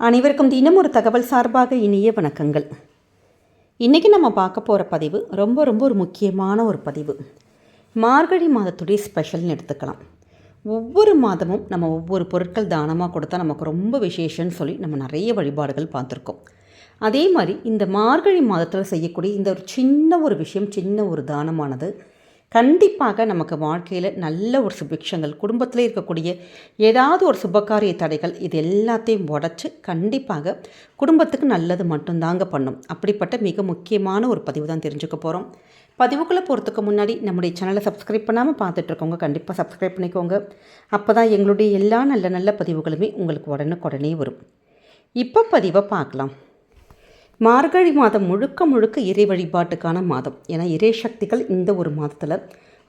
அனைவருக்கும் தினம் ஒரு தகவல் சார்பாக இனிய வணக்கங்கள். இன்றைக்கி நம்ம பார்க்க போகிற பதிவு ரொம்ப ரொம்ப ஒரு முக்கியமான ஒரு பதிவு. மார்கழி மாதத்துடைய ஸ்பெஷல்னு எடுத்துக்கலாம். ஒவ்வொரு மாதமும் நம்ம ஒவ்வொரு பொருட்கள் தானமாக கொடுத்தா நமக்கு ரொம்ப விசேஷம்னு சொல்லி நம்ம நிறைய வழிபாடுகள் பார்த்துருக்கோம். அதே மாதிரி இந்த மார்கழி மாதத்தில் செய்யக்கூடிய இந்த ஒரு சின்ன ஒரு விஷயம் சின்ன ஒரு தானமானது கண்டிப்பாக நமக்கு வாழ்க்கையில் நல்ல ஒரு சுபிக்ஷங்கள் குடும்பத்தில் இருக்கக்கூடிய ஏதாவது ஒரு சுபகாரிய தடைகள் இது எல்லாத்தையும் உடச்சி கண்டிப்பாக குடும்பத்துக்கு நல்லது மட்டும்தாங்க பண்ணும். அப்படிப்பட்ட மிக முக்கியமான ஒரு பதிவு தான் தெரிஞ்சுக்க போகிறோம் பதிவுக்குள்ளே போகிறதுக்கு முன்னாடி நம்முடைய சேனலை சப்ஸ்கிரைப் பண்ணாமல் பார்த்துட்ருக்கோங்க கண்டிப்பாக சப்ஸ்கிரைப் பண்ணிக்கோங்க. அப்போ தான் எங்களுடைய எல்லா நல்ல நல்ல பதிவுகளுமே உங்களுக்கு உடனுக்குடனே வரும். இப்போ பதிவை பார்க்கலாம். மார்கழி மாதம் முழுக்க முழுக்க இறை வழிபாட்டுக்கான மாதம். ஏன்னா இறை சக்திகள் இந்த ஒரு மாதத்தில்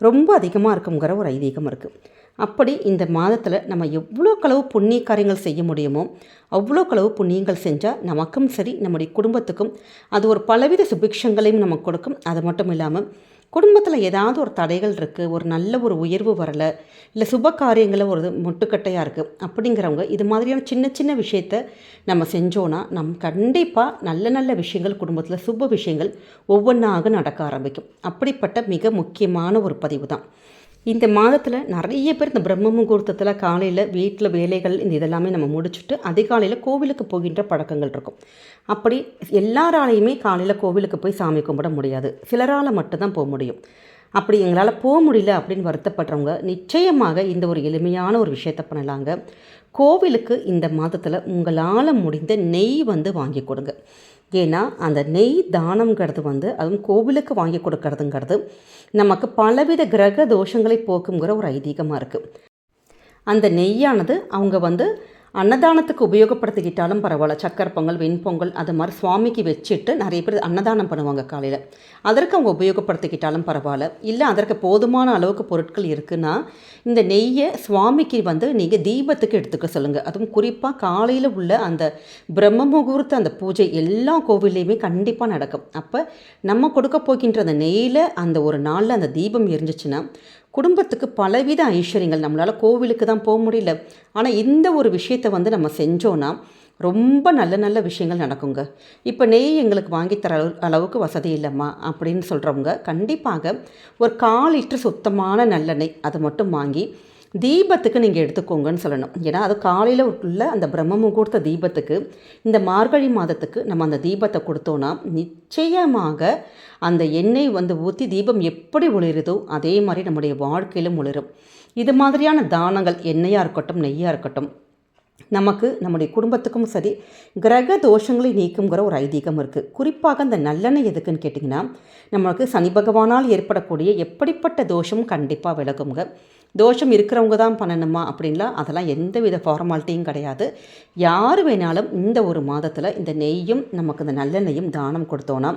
ரொம்ப அதிகமாக இருக்குங்கிற ஒரு ஐதீகம் இருக்குது அப்படி இந்த மாதத்தில் நம்ம எவ்வளோ களவு புண்ணிய காரியங்கள் செய்ய முடியுமோ அவ்வளோ களவு புண்ணியங்கள் செஞ்சால் நமக்கும் சரி நம்முடைய குடும்பத்துக்கும் அது ஒரு பலவித சுபிக்ஷங்களையும் நமக்கு கொடுக்கும். அது மட்டும் இல்லாமல் குடும்பத்தில் ஏதாவது ஒரு தடைகள் இருக்குது ஒரு நல்ல ஒரு உயர்வு வரலை இல்லை சுப காரியங்களில் ஒரு முட்டுக்கட்டையாக இருக்குது அப்படிங்கிறவங்க இது மாதிரியான சின்ன சின்ன விஷயத்த நம்ம செஞ்சோன்னா நம் கண்டிப்பாக நல்ல நல்ல விஷயங்கள் குடும்பத்தில் சுப விஷயங்கள் ஒவ்வொன்றாக நடக்க ஆரம்பிக்கும். அப்படிப்பட்ட மிக முக்கியமான ஒரு பதிவு தான். இந்த மாதத்தில் நிறைய பேர் இந்த பிரம்ம முகூர்த்தத்தில் காலையில் வீட்டில் வேலைகள் இந்த இதெல்லாமே நம்ம முடிச்சுட்டு அதிகாலையில் கோவிலுக்கு போகின்ற பழக்கங்கள் இருக்கும். அப்படி எல்லாராலையுமே காலையில் கோவிலுக்கு போய் சாமி கும்பிட முடியாது. சிலரால் மட்டும்தான் போக முடியும். அப்படி எங்களால் போக முடியல அப்படின்னு வருத்தப்படுறவங்க நிச்சயமாக இந்த ஒரு எளிமையான ஒரு விஷயத்த பண்ணலாங்க. கோவிலுக்கு இந்த மாதத்தில் உங்களால் முடிந்த நெய் வந்து வாங்கி கொடுங்க. ஏன்னா அந்த நெய் தானங்கிறது வந்து அதுவும் கோவிலுக்கு வாங்கி கொடுக்கறதுங்கிறது நமக்கு பலவித கிரக தோஷங்களை போக்குங்கிற ஒரு ஐதீகமாக இருக்குது அந்த நெய்யானது அவங்க வந்து அன்னதானத்துக்கு உபயோகப்படுத்திக்கிட்டாலும் பரவாயில்ல. சக்கரை பொங்கல் வெண்பொங்கல் அது மாதிரி சுவாமிக்கு வச்சுட்டு நிறைய பேர் அன்னதானம் பண்ணுவாங்க காலையில். அதற்கு அவங்க உபயோகப்படுத்திக்கிட்டாலும் பரவாயில்ல. இல்லை அதற்கு போதுமான அளவுக்கு பொருட்கள் இருக்குன்னா இந்த நெய்யை சுவாமிக்கு வந்து நீங்கள் தீபத்துக்கு எடுத்துக்க சொல்லுங்கள் அதுவும் குறிப்பாக காலையில் உள்ள அந்த பிரம்ம முகூர்த்த அந்த பூஜை எல்லா கோவில்லையுமே கண்டிப்பாக நடக்கும். அப்போ நம்ம கொடுக்க போகின்ற அந்த நெய்யில் அந்த ஒரு நாளில் அந்த தீபம் எரிஞ்சிச்சுன்னா குடும்பத்துக்கு பலவித ஐஸ்வர்யங்கள் நம்மளால் கோவிலுக்கு தான் போக முடியல. ஆனால் இந்த ஒரு விஷயத்தை வந்து நம்ம செஞ்சோன்னா ரொம்ப நல்ல நல்ல விஷயங்கள் நடக்குங்க. இப்போ நெய் எங்களுக்கு வாங்கி தர அளவுக்கு வசதி இல்லைம்மா அப்படின்னு சொல்கிறவங்க கண்டிப்பாக ஒரு கால் லிட்டர் சுத்தமான நல்லெண்ணெய் அதை மட்டும் வாங்கி தீபத்துக்கு நீங்கள் எடுத்துக்கோங்கன்னு சொல்லணும். ஏன்னா அது காலையில் உள்ள அந்த பிரம்ம முகூர்த்த தீபத்துக்கு இந்த மார்கழி மாதத்துக்கு நம்ம அந்த தீபத்தை கொடுத்தோன்னா நிச்சயமாக அந்த எண்ணெய் வந்து ஊற்றி தீபம் எப்படி ஒளிருதோ அதே மாதிரி நம்முடைய வாழ்க்கையிலும் ஒளிரும். இது மாதிரியான தானங்கள் எண்ணெயாக இருக்கட்டும் நெய்யாக இருக்கட்டும் நமக்கு நம்முடைய குடும்பத்துக்கும் சரி கிரக தோஷங்களை நீக்குங்கிற ஒரு ஐதீகம் இருக்குது குறிப்பாக அந்த நல்லெண்ணெய் எதுக்குன்னு கேட்டிங்கன்னா நம்மளுக்கு சனி பகவானால் ஏற்படக்கூடிய எப்படிப்பட்ட தோஷம் கண்டிப்பாக விலகுங்க. தோஷம் இருக்கிறவங்க தான் பண்ணணுமா அப்படின்லாம் அதெல்லாம் எந்த வித ஃபார்மாலிட்டியும் கிடையாது. யார் வேணாலும் இந்த ஒரு மாதத்தில் இந்த நெய்யும் நமக்கு இந்த நல்லெண்ணெய்யும் தானம் கொடுத்தோன்னா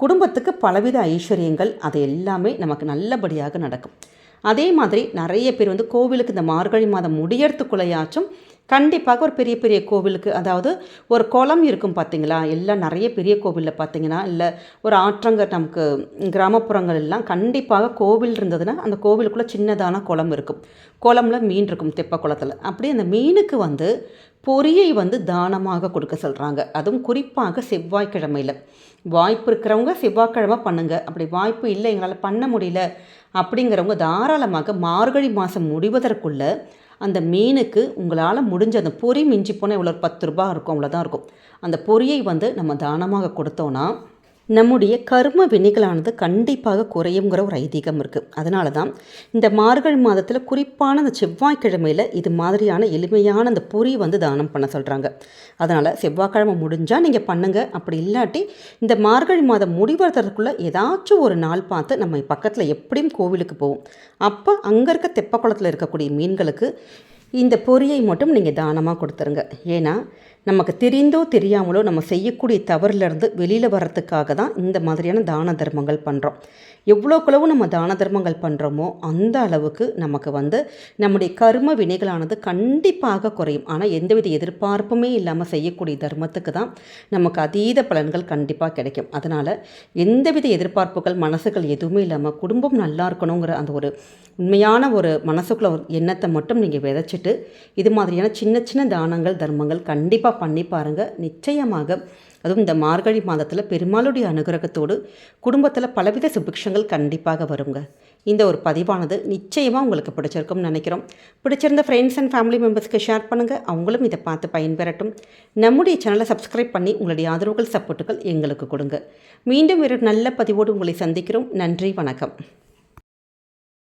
குடும்பத்துக்கு பலவித ஐஸ்வர்யங்கள் அது எல்லாமே நமக்கு நல்லபடியாக நடக்கும். அதே மாதிரி நிறைய பேர் வந்து கோவிலுக்கு இந்த மார்கழி மாதம் முடியறதுக்குள்ளையாச்சும் கண்டிப்பாக ஒரு பெரிய பெரிய கோவிலுக்கு அதாவது ஒரு குளம் இருக்கும் பார்த்தீங்களா எல்லாம் நிறைய பெரிய கோவிலில் பார்த்தீங்கன்னா இல்லை ஒரு ஆற்றங்க நமக்கு கிராமப்புறங்கள் எல்லாம் கண்டிப்பாக கோவில் இருந்ததுன்னா அந்த கோவிலுக்குள்ளே சின்னதான குளம் இருக்கும். குளம்ல மீன் இருக்கும் தெப்ப குளத்தில். அப்படி அந்த மீனுக்கு வந்து பொரியை வந்து தானமாக கொடுக்க சொல்கிறாங்க அதுவும் குறிப்பாக செவ்வாய்க்கிழமையில். வாய்ப்பு இருக்கிறவங்க செவ்வாய்க்கிழமை பண்ணுங்கள் அப்படி வாய்ப்பு இல்லை எங்களால் பண்ண முடியல அப்படிங்கிறவங்க தாராளமாக மார்கழி மாதம் முடிவதற்குள்ளே அந்த மீனுக்கு உங்களால் முடிஞ்ச அந்த பொறி மிஞ்சி போனால் எவ்வளோ பத்து ரூபா இருக்கும் அவ்வளோதான் இருக்கும். அந்த பொரியை வந்து நம்ம தானமாக கொடுத்தோன்னா நம்முடைய கர்ம வினைகளானது கண்டிப்பாக குறையுங்கிற ஒரு ஐதீகம் இருக்குது அதனால தான் இந்த மார்கழி மாதத்தில் குறிப்பான அந்த செவ்வாய்க்கிழமையில் இது மாதிரியான எளிமையான அந்த பொறி வந்து தானம் பண்ண சொல்கிறாங்க அதனால் செவ்வாய்க்கிழமை முடிஞ்சால் நீங்கள் பண்ணுங்கள் அப்படி இல்லாட்டி இந்த மார்கழி மாதம் முடிவதற்குள்ளே ஏதாச்சும் ஒரு நாள் பார்த்து நம்ம பக்கத்தில் எப்படியும் கோவிலுக்கு போவோம். அப்போ அங்கே இருக்க தெப்பக்குளத்தில் இருக்கக்கூடிய மீன்களுக்கு இந்த பொரியை மட்டும் நீங்கள் தானமாக கொடுத்துருங்க. ஏன்னா நமக்கு தெரிந்தோ தெரியாமலோ நம்ம செய்யக்கூடிய தவறிலிருந்து வெளியில் வர்றதுக்காக தான் இந்த மாதிரியான தான தர்மங்கள் பண்ணுறோம் எவ்வளோக்களவு நம்ம தான தர்மங்கள் பண்ணுறோமோ அந்த அளவுக்கு நமக்கு வந்து நம்முடைய கர்ம வினைகளானது கண்டிப்பாக குறையும். ஆனால் எந்தவித எதிர்பார்ப்புமே இல்லாமல் செய்யக்கூடிய தர்மத்துக்கு தான் நமக்கு அதீத பலன்கள் கண்டிப்பாக கிடைக்கும். அதனால் எந்தவித எதிர்பார்ப்புகள் மனசுகள் எதுவுமே இல்லாமல் குடும்பம் நல்லா இருக்கணுங்கிற அந்த ஒரு உண்மையான ஒரு மனசுக்குள்ள ஒரு எண்ணத்தை மட்டும் நீங்கள் விதைச்சிட்டு இது மாதிரியான சின்ன சின்ன தானங்கள் தர்மங்கள் கண்டிப்பாக கண்டிப்பாக பண்ணி பாருங்கள் நிச்சயமாக அதுவும் இந்த மார்கழி மாதத்தில் பெருமாளுடைய அனுகிரகத்தோடு குடும்பத்தில் பலவித சுபிக்ஷங்கள் கண்டிப்பாக வருங்க. இந்த ஒரு பதிவானது நிச்சயமாக உங்களுக்கு பிடிச்சிருக்கும்னு நினைக்கிறோம். பிடிச்சிருந்த ஃப்ரெண்ட்ஸ் அண்ட் ஃபேமிலி மெம்பர்ஸ்க்கு ஷேர் பண்ணுங்கள் அவங்களும் இதை பார்த்து பயன்பெறட்டும். நம்முடைய சேனலை சப்ஸ்கிரைப் பண்ணி உங்களுடைய ஆதரவுகள் சப்போர்ட்டுகள் எங்களுக்கு கொடுங்க. மீண்டும் ஒரு நல்ல பதிவோடு உங்களை சந்திக்கிறோம். நன்றி வணக்கம்.